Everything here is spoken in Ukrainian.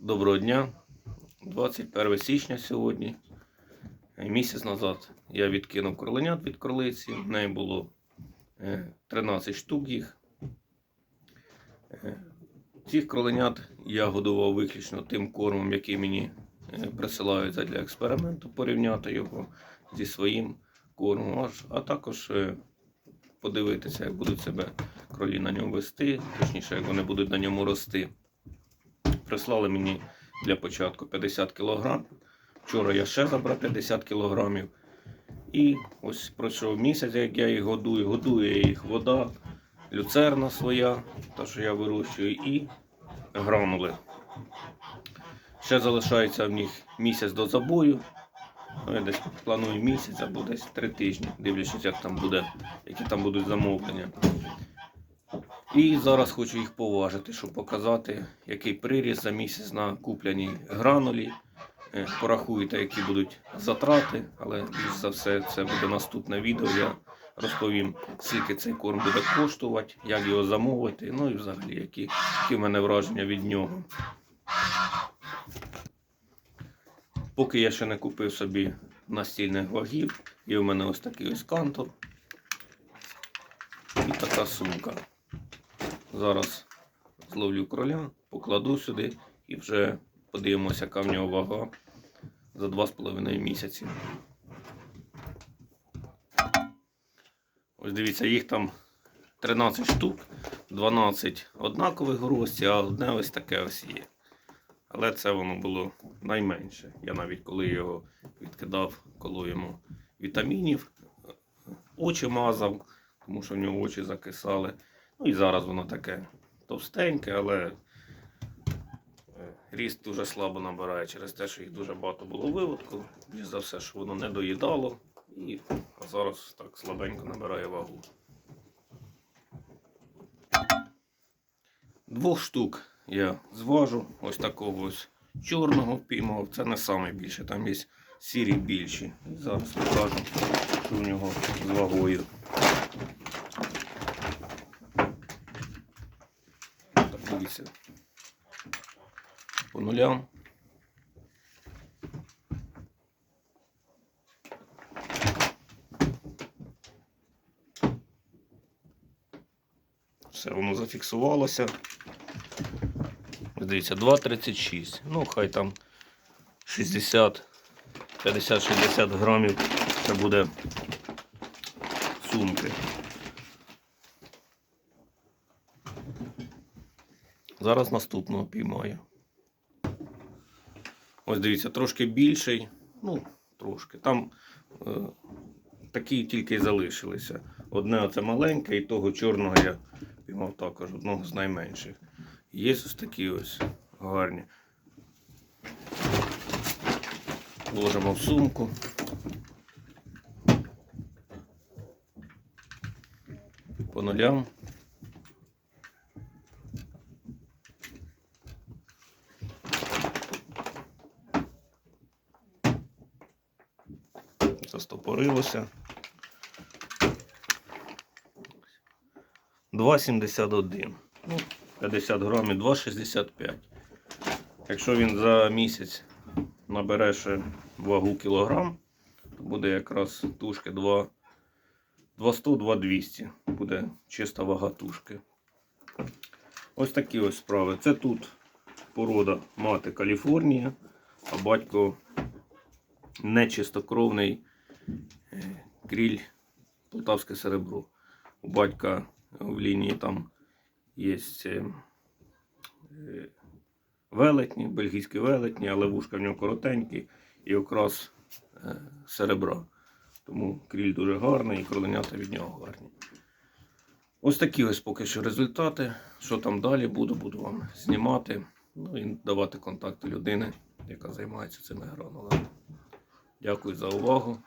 Доброго дня. 21 січня сьогодні. Е, Місяць назад я відкинув кроленят від кролиці. В неї було е, 13 штук їх. Е, Цих кроленят я годував виключно тим кормом, який мені е, присилають для експерименту, порівняти його зі своїм кормом, а також е, подивитися, як будуть себе кролі на ньому вести, точніше, як вони будуть на ньому рости. Прислали мені для початку 50 кг. Вчора я ще забрав 50 кг. І ось пройшов місяць, як я їх годую. Годує їх вода, люцерна своя, та що я вирощую, і гранули. Ще залишається в них місяць до забою. Ну, я десь планую місяць або десь три тижні, дивлячись, як там буде, які там будуть замовлення. І зараз хочу їх поважити, щоб показати, який приріст за місяць на купленій гранулі. Е, Порахуйте, які будуть затрати, але за все це буде наступне відео. Я розповім, скільки цей корм буде коштувати, як його замовити, ну і взагалі, які, які в мене враження від нього. Поки я ще не купив собі настільних вагів, є в мене ось такий ось кантор і така сумка. Зараз зловлю кроля, покладу сюди і вже подивимося, яка в нього вага за 2,5 місяці. Ось дивіться, їх там 13 штук, 12 однакових в рості, а одне ось таке ось є. Але це воно було найменше. Я навіть коли його відкидав, коло йому вітамінів, очі мазав, тому що в нього очі закисали. Ну і зараз воно таке товстеньке, але е, ріст дуже слабо набирає через те, що їх дуже багато було виводку. Більш за все, що воно не доїдало. І зараз так слабенько набирає вагу. Двох штук я зважу. Ось такого ось чорного впіймав. Це не найбільше, там є сірі більші. І зараз покажу, що в нього з вагою. Так. По нулям. Все, воно зафіксувалося. Дивіться, 2,36. Ну, хай там 60, 50-60 грамів це буде сумки. Зараз наступного піймаю. Ось дивіться, трошки більший. Ну, трошки. Там е, такі тільки й залишилися. Одне оце маленьке, і того чорного я піймав також, одного з найменших. Є ось такі ось гарні. Вложимо в сумку. По нулям. Застопорилося. 2,71. Ну, 50 грамів, 2,65. Якщо він за місяць набере ще вагу кілограм, то буде якраз тушки 2 200-2200. Буде чиста вага тушки. Ось такі ось справи. Це тут порода мати Каліфорнія, а батько нечистокровний кріль полтавське серебро. У батька в лінії там є е, е, велетні, бельгійські велетні, але вушка в нього коротенькі і окрас е, серебра. Тому кріль дуже гарний і кроленята від нього гарні. Ось такі ось поки що результати. Що там далі буду, буду вам знімати. Ну і давати контакти людини, яка займається цими гранулами. Дякую за увагу.